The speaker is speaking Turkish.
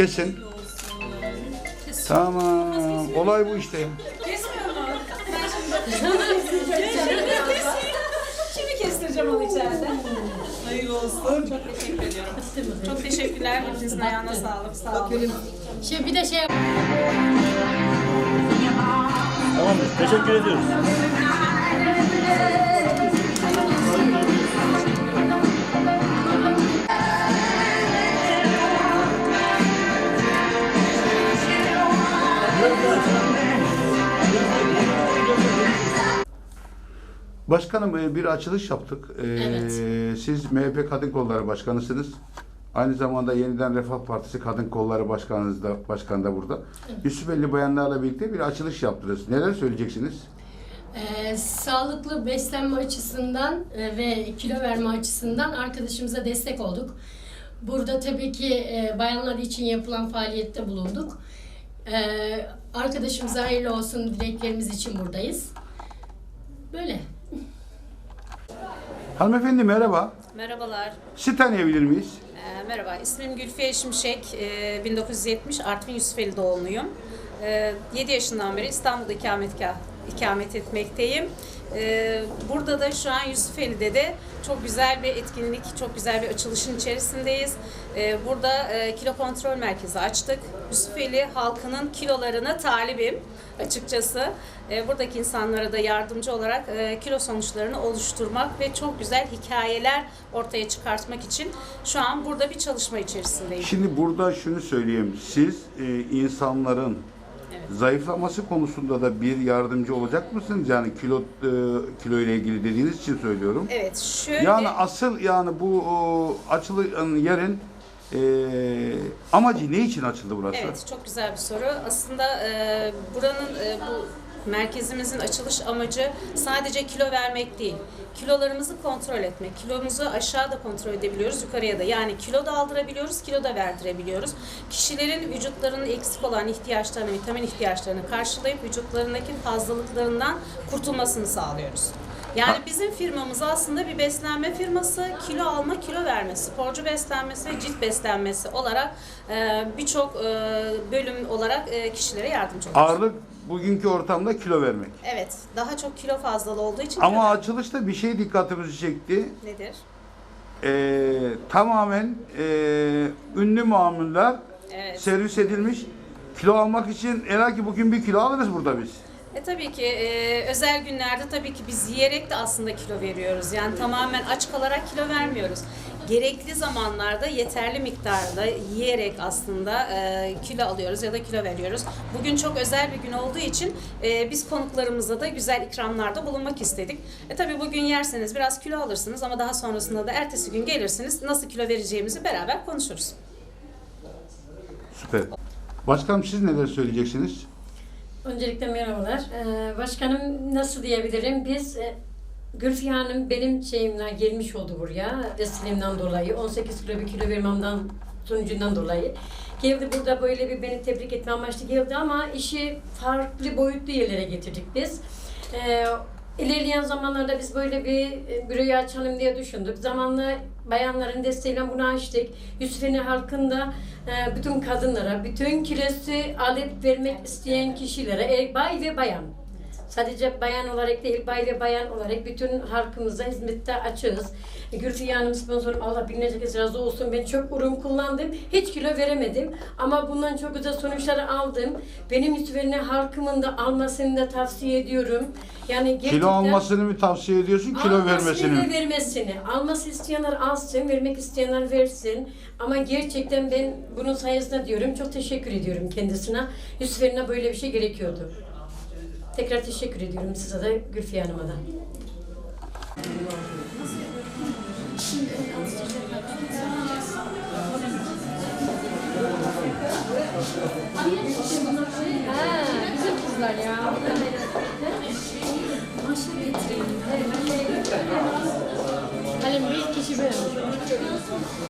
Kesin. Tamam. Olay bu işte. Şimdi kestireceğim onu içeride. Hayırlı olsun. Çok teşekkür ediyorum. Çok teşekkürler. Hepinizin ayağına sağlık. Sağ olun. Şimdi bir de şey Tamamdır. Teşekkür ediyoruz. Başkanım e, bir açılış yaptık. E, Evet. Siz MHP Kadın Kolları Başkanısınız. Aynı zamanda Yeniden Refah Partisi Kadın Kolları Başkanınız da, Başkan da burada. Yusufeli bayanlarla birlikte bir açılış yaptınız. Neler söyleyeceksiniz? e, sağlıklı beslenme açısından e, ve kilo verme açısından arkadaşımıza destek olduk. Burada tabii ki e, bayanlar için yapılan faaliyette bulunduk. E, arkadaşımıza hayırlı olsun dileklerimiz için buradayız. Böyle. Hanımefendi merhaba. Merhabalar. Sizi tanıyabilir miyiz? Ee, merhaba. İsmim Gülfiye Şimşek. Ee, 1970 Artvin Yusufeli doğumluyum. Ee, 7 yaşından beri İstanbul'da ikametgah ikamet etmekteyim. Ee, burada da şu an Yusufeli'de de çok güzel bir etkinlik, çok güzel bir açılışın içerisindeyiz. Ee, burada e, kilo kontrol merkezi açtık. Yusufeli halkının kilolarına talibim açıkçası. Ee, buradaki insanlara da yardımcı olarak e, kilo sonuçlarını oluşturmak ve çok güzel hikayeler ortaya çıkartmak için şu an burada bir çalışma içerisindeyim. Şimdi burada şunu söyleyeyim. Siz e, insanların zayıflaması konusunda da bir yardımcı olacak mısınız? Yani kilo e, kilo ile ilgili dediğiniz için söylüyorum. Evet, şöyle Yani asıl yani bu o, açılan yerin e, amacı ne için açıldı burası? Evet, çok güzel bir soru. Aslında e, buranın e, bu merkezimizin açılış amacı sadece kilo vermek değil. Kilolarımızı kontrol etmek. Kilomuzu aşağıda kontrol edebiliyoruz, yukarıya da. Yani kilo da aldırabiliyoruz, kilo da verdirebiliyoruz. Kişilerin vücutlarının eksik olan ihtiyaçlarını, vitamin ihtiyaçlarını karşılayıp vücutlarındaki fazlalıklarından kurtulmasını sağlıyoruz. Yani bizim firmamız aslında bir beslenme firması, kilo alma, kilo verme, sporcu beslenmesi ve cilt beslenmesi olarak e, birçok e, bölüm olarak e, kişilere yardımcı oluyoruz. Ağırlık bugünkü ortamda kilo vermek. Evet, daha çok kilo fazlalığı olduğu için Ama kilo açılışta bir şey dikkatimizi çekti. nedir? Ee, tamamen e, ünlü mamuller Evet. servis edilmiş. Kilo almak için ki bugün bir kilo alırız burada biz. E tabii ki e, özel günlerde tabii ki biz yiyerek de aslında kilo veriyoruz. Yani tamamen aç kalarak kilo vermiyoruz. Gerekli zamanlarda yeterli miktarda yiyerek aslında e, kilo alıyoruz ya da kilo veriyoruz. Bugün çok özel bir gün olduğu için e, biz konuklarımıza da güzel ikramlarda bulunmak istedik. E tabii bugün yerseniz biraz kilo alırsınız ama daha sonrasında da ertesi gün gelirsiniz. Nasıl kilo vereceğimizi beraber konuşuruz. Süper. Başkanım siz neler söyleyeceksiniz? Öncelikle merhabalar. Ee, başkanım nasıl diyebilirim? Biz e, Gülfiye Hanım benim şeyimden gelmiş oldu buraya. Destinemden dolayı. 18 kilo bir kilo vermemden sonucundan dolayı. Geldi burada böyle bir beni tebrik etme amaçlı geldi ama işi farklı boyutlu yerlere getirdik biz. Ee, ilerleyen zamanlarda biz böyle bir e, büroyu açalım diye düşündük. Zamanla bayanların desteğiyle bunu açtık. Yusufeli halkında e, bütün kadınlara, bütün kilosu alıp vermek isteyen kişilere, e, bay ve bayan. Sadece bayan olarak değil, bay ve bayan olarak bütün halkımıza hizmette açığız. Gülfiye Hanım sponsorum, Allah binlerce kez razı olsun. Ben çok ürün kullandım, hiç kilo veremedim. Ama bundan çok güzel sonuçlar aldım. Benim Yusufeli'ne halkımın da almasını da tavsiye ediyorum. Yani. Kilo almasını mı tavsiye ediyorsun, kilo Almasını vermesini ve mi? vermesini. Alması isteyenler alsın, vermek isteyenler versin. Ama gerçekten ben bunun sayesinde diyorum, çok teşekkür ediyorum kendisine. Yusuf Elin'e böyle bir şey gerekiyordu. Tekrar teşekkür ediyorum size de Gülfiye Hanım'a da. Ha, güzel kızlar ya. Halim bir kişi beğenmiş.